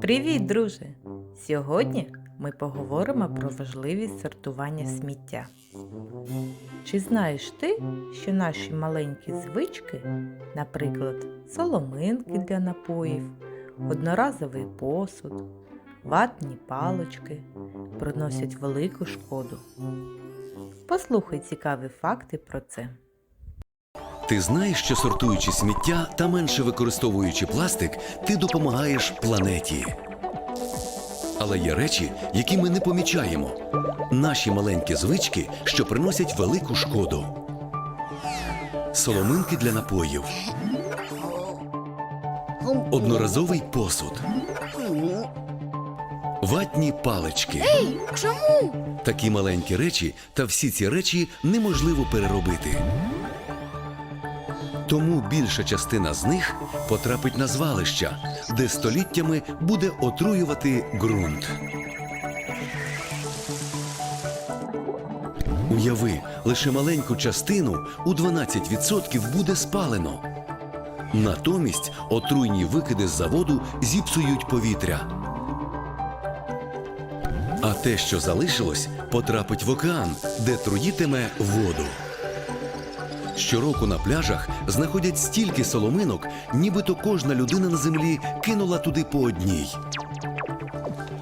Привіт, друже! Сьогодні ми поговоримо про важливість сортування сміття. Чи знаєш ти, що наші маленькі звички, наприклад, соломинки для напоїв, одноразовий посуд, ватні палочки, приносять велику шкоду? Послухай цікаві факти про це. Ти знаєш, що сортуючи сміття та менше використовуючи пластик, ти допомагаєш планеті. Але є речі, які ми не помічаємо. Наші маленькі звички, що приносять велику шкоду. Соломинки для напоїв, одноразовий посуд, ватні палички. Чому? Такі маленькі речі, та всі ці речі неможливо переробити. Тому більша частина з них потрапить на звалища, де століттями буде отруювати ґрунт. Уяви, лише маленьку частину у 12% буде спалено. Натомість отруйні викиди з заводу зіпсують повітря. А те, що залишилось, потрапить в океан, де труїтиме воду. Щороку на пляжах знаходять стільки соломинок, нібито кожна людина на землі кинула туди по одній.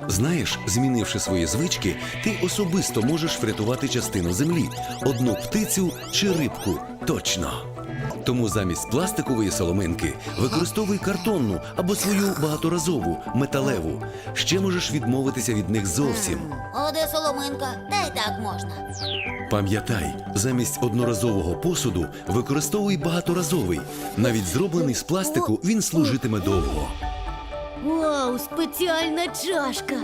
Знаєш, змінивши свої звички, ти особисто можеш врятувати частину землі, одну птицю чи рибку. Точно. Тому замість пластикової соломинки використовуй картонну або свою багаторазову металеву. Ще можеш відмовитися від них зовсім. А де соломинка? Та й так можна. Пам'ятай, замість одноразового посуду використовуй багаторазовий. Навіть зроблений з пластику він служитиме довго. Вау, спеціальна чашка.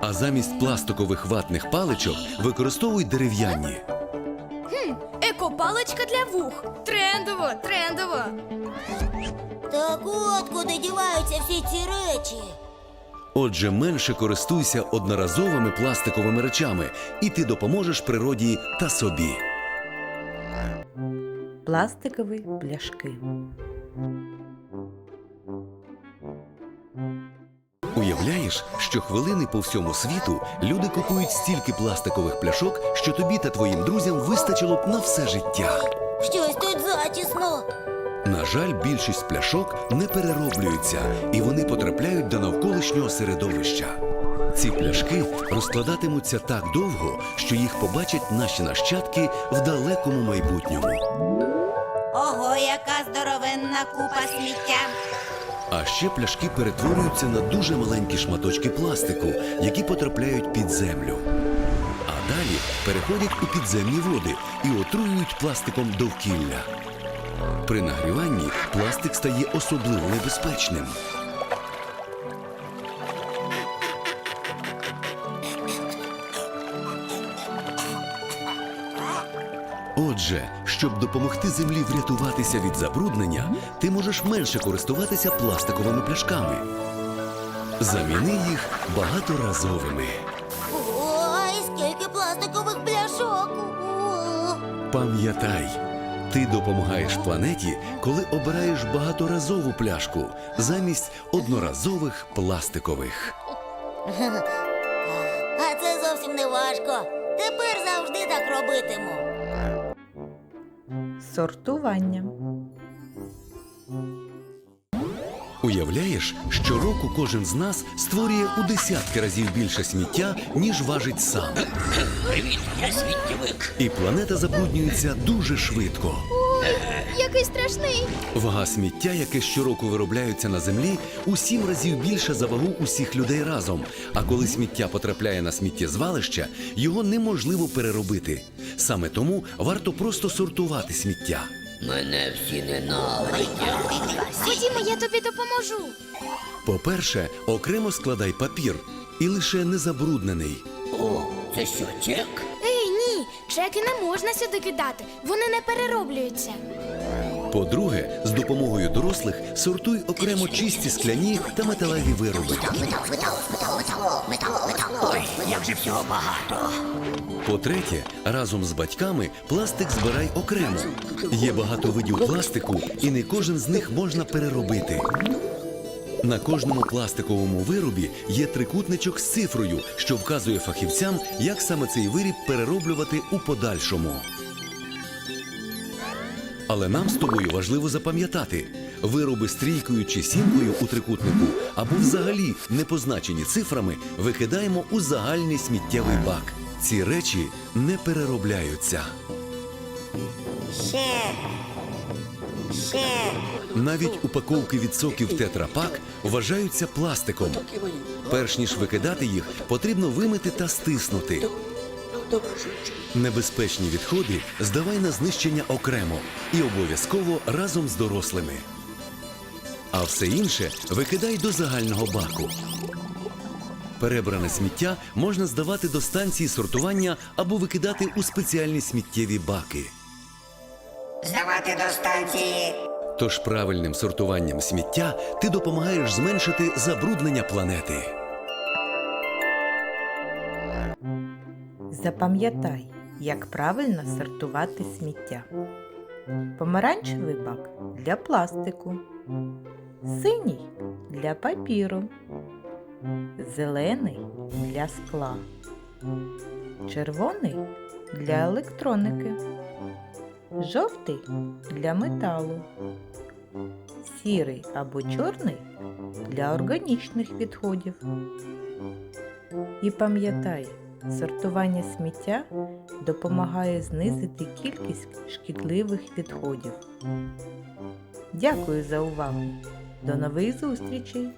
А замість пластикових ватних паличок використовуй дерев'яні. Екопаличка для вух. Трендово, трендово. Так от куди діваються всі ці речі. Отже, менше користуйся одноразовими пластиковими речами, і ти допоможеш природі та собі. Пластикові пляшки. Уявляєш, що хвилини по всьому світу люди купують стільки пластикових пляшок, що тобі та твоїм друзям вистачило б на все життя. Щось тут затісно. На жаль, більшість пляшок не перероблюються і вони потрапляють до навколишнього середовища. Ці пляшки розкладатимуться так довго, що їх побачать наші нащадки в далекому майбутньому. Ого, яка здоровенна купа сміття. А ще пляшки перетворюються на дуже маленькі шматочки пластику, які потрапляють під землю. А далі переходять у підземні води і отруюють пластиком довкілля. При нагріванні пластик стає особливо небезпечним. Отже, щоб допомогти землі врятуватися від забруднення, ти можеш менше користуватися пластиковими пляшками. Заміни їх багаторазовими. Ой, скільки пластикових пляшок. Пам'ятай, ти допомагаєш планеті, коли обираєш багаторазову пляшку замість одноразових пластикових. А це зовсім не важко. Тепер завжди так робитиму. Сортування. Уявляєш, щороку кожен з нас створює у десятки разів більше сміття, ніж важить сам. Привіт, я сміттєвик. І планета забруднюється дуже швидко. Який страшний. Вага сміття, яке щороку виробляється на землі, у сім разів більше за вагу усіх людей разом. А коли сміття потрапляє на сміттєзвалище, його неможливо переробити. Саме тому варто просто сортувати сміття. Мене всі ненавидять. Ходімо, я тобі допоможу. По-перше, окремо складай папір і лише незабруднений. О, це що, чек? Чеки не можна сюди кидати. Вони не перероблюються. По-друге, з допомогою дорослих сортуй окремо чисті скляні та металеві вироби. Ой, як же всього багато. По-третє, разом з батьками пластик збирай окремо. Є багато видів пластику, і не кожен з них можна переробити. На кожному пластиковому виробі є трикутничок з цифрою, що вказує фахівцям, як саме цей виріб перероблювати у подальшому. Але нам з тобою важливо запам'ятати, вироби з трійкою чи сімкою у трикутнику або взагалі не позначені цифрами викидаємо у загальний сміттєвий бак. Ці речі не переробляються. Ще. Навіть упаковки від соків тетрапак вважаються пластиком. Перш ніж викидати їх, потрібно вимити та стиснути. Небезпечні відходи здавай на знищення окремо і обов'язково разом з дорослими. А все інше викидай до загального баку. Перебране сміття можна здавати до станції сортування або викидати у спеціальні сміттєві баки. Здавати до станції. Тож правильним сортуванням сміття ти допомагаєш зменшити забруднення планети. Запам'ятай, як правильно сортувати сміття. Помаранчевий бак для пластику, синій для папіру, зелений для скла, червоний для електроніки, жовтий для металу, сірий або чорний для органічних відходів. І пам'ятай, сортування сміття допомагає знизити кількість шкідливих відходів. Дякую за увагу. До нових зустрічей!